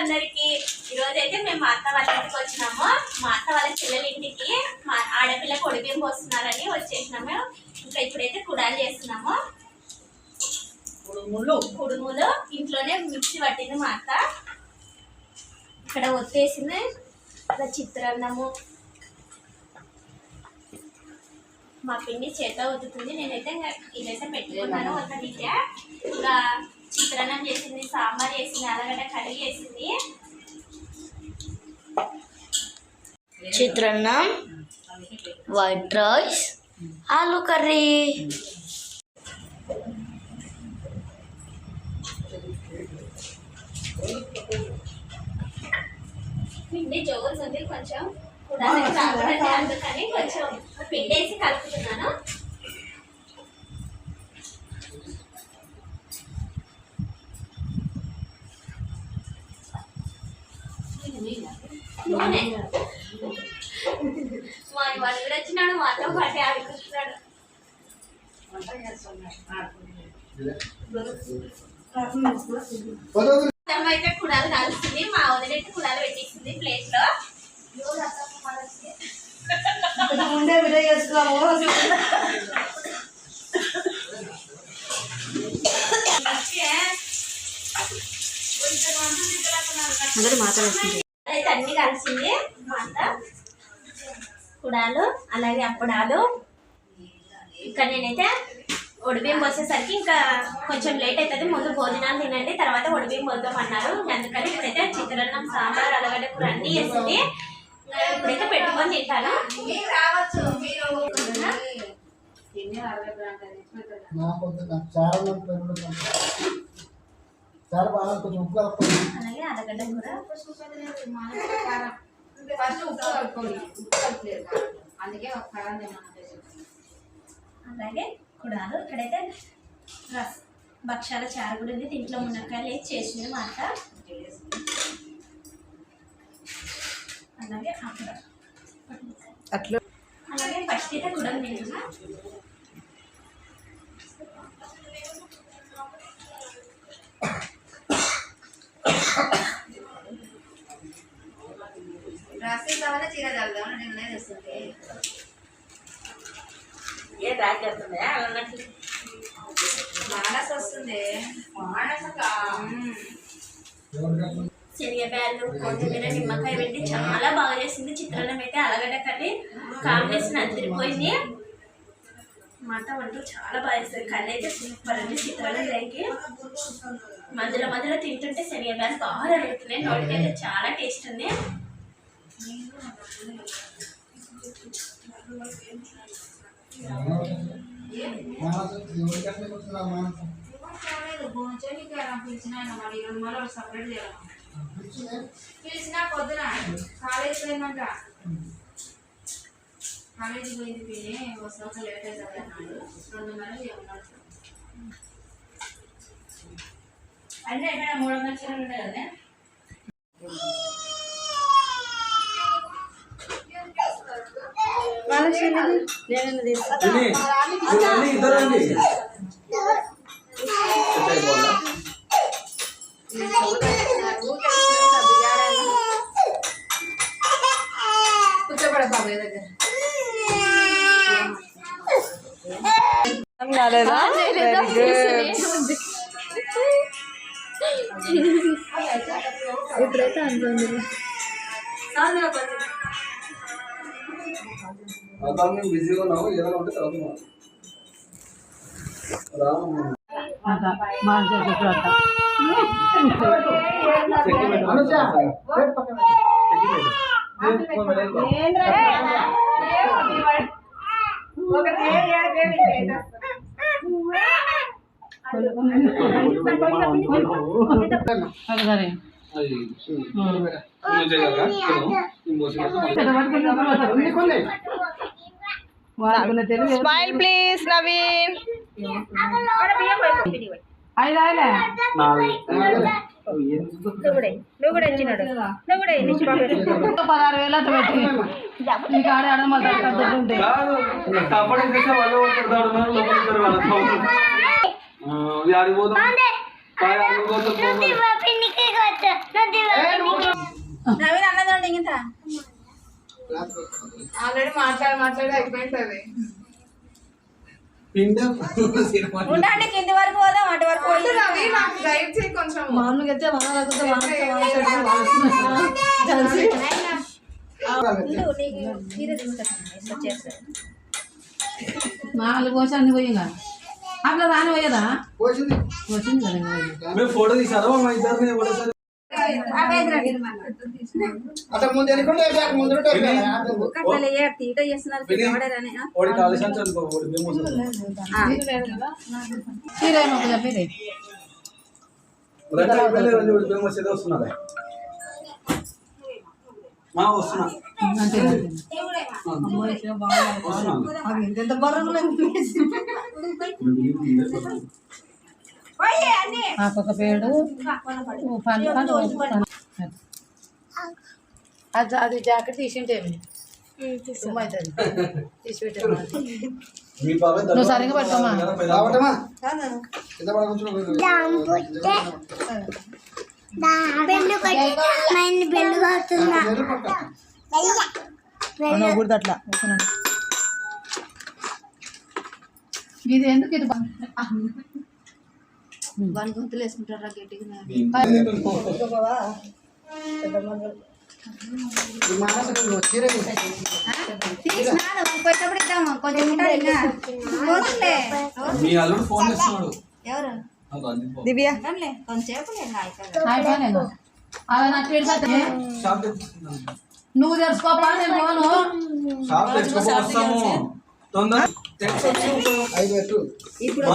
అందరికి ఈ రోజు అయితే మేము మా అత్త వాళ్ళ ఇంటికి వచ్చినాము. మా అత్త వాళ్ళ పిల్లల ఇంటికి మా ఆడపిల్ల కొడిబియ్యం పోస్తున్నారని వచ్చేసినాము. ఇంకా ఇప్పుడైతే కుడాలు చేస్తున్నాము. కుడుములు. ఇంట్లోనే మిక్సీ పట్టింది మా అత్త. ఇక్కడ ఒత్తేసింది. ఇక్కడ చిత్రాన్నము. మా పిండి చేత వద్దుతుంది నేనైతే ఇంకా ఇదైతే పెట్టుకున్నాను. ఒక ఇంకా చిత్రాన్నం చేసింది సాంబార్ చేసింది అలగడ్డ కర్రీ చేసింది. చిత్రాన్నం వైట్ రైస్ ఆలు కర్రీ. పిండి కొంచెం. కూడా రాకూడదు అందుకని కొంచెం పిండి వేసి కలుపుతున్నాను. అయితే కుడాలు కాలుస్తుంది మా అయితే కుడాలు పెట్టిస్తుంది ప్లేట్లో ముందే విడే చేసుకోము అందరూ మాట్లాడుతుంది అయితే అన్ని కలిసింది మా అత్త. కుడాలు అలాగే అప్పడాలు ఇంకా నేనైతే ఒడిబియ్యం పోసేసరికి ఇంకా కొంచెం లేట్ అవుతుంది ముందు భోజనాలు తినండి తర్వాత ఒడిబియ్యం పోద్దామన్నారు. అందుకని ఇప్పుడైతే చిత్రాన్నం సాంబార్ అలగడ్డ కూర అన్నీ వేసింది. ఇప్పుడైతే పెట్టుకొని తింటాను. అలాగే అలగడ్డ కూర. ఫస్ట్ ఉప్పు కలుపుకోండి ఉప్పు కలుపులేదు అందుకే అలాగే కుడాలు ఇక్కడైతే రస్ భక్షాల చారు కూడా ఉంది. దీంట్లో మునక్కాయలు వేసి చేసింది మా అత్త. అలాగే అప్పుడు అట్లా అలాగే ఫస్ట్ అయితే కుడం తింటున్నా బ్యాగ్ చేస్తుందా? మానస వస్తుంది. మానసక కొత్తిమీర నిమ్మకాయ పెట్టి చాలా బాగా చేసింది. చిత్రాన్నం అయితే అలగడ్డ కర్రీ కాంబినేషన్ అదిరిపోయింది మాట వంట చాలా బాగా చేస్తుంది కర్రీ అయితే సూపర్ అండి. చిత్రాన్నం దానికి మధ్యలో మధ్యలో తింటుంటే శనగబ్యాలు బాగా అరుగుతున్నాయి నోటికైతే చాలా టేస్ట్ ఉంది. మానసు, పిలిచిన పొద్దున. కాలేజ్ పోయిందంట. కాలేజీ పోయింది పిల్లి వస్తాక లేట్ అవుతుంది అన్నాడు. రెండున్నర ఏమన్నాడు అంటే ఎక్కడ మూడు వందల చీరలు ఉంటాయి కదా కూర్చోబడ బాబాయ్ దగ్గర అతను మేము బిజీగా ఉన్నాము ఏదైనా ఉంటే తర్వాత. నేను పెట్టాను. అది, స్మైల్ ప్లీజ్ నవీన్ నాలుగు. కాదు. కబడ్డీ చేస్తే వాళ్ళు కొడతాడు ఉన్నారు, లోపల ఇద్దరు వాళ్ళ సౌండ్. ఆ, ఇది ఆడికి పోదాం. బాయ్, ఆడికి పోతాం, పోదాం. ఏ, ఆల్రెడీ మాట్లాడి మాట్లాడి అయిపోయింటది ఉండండి కింది వరకు పోదాం అటు వరకు పోయి వద్దు రవి నాకు గైడ్ చేయి కొంచెం మామూలుగా అయితే మన లేకపోతే నాలుగు కోసి అన్ని పోయిందా అట్లా రాని పోయేదా పోసింది కదా. మేము ఫోటో తీసారా అట్లా ముందు ఎనుకుంటే బ్యాక్ ముందు తీట చేస్తున్నారు వస్తున్నాం. ఒక పేడు. అది అది జాకెట్ తీసింటే తీసి నువ్వు సరిగ్గా పట్టుకోమా. అట్లా. ఇది ఎందుకు ఇది? వాని గొంతులు వేసుకుంటారా గట్టిగా తెచ్చుకుందాం. నువ్వు తెలుసుకోపా నేను పోను. తొందర ఇప్పుడు.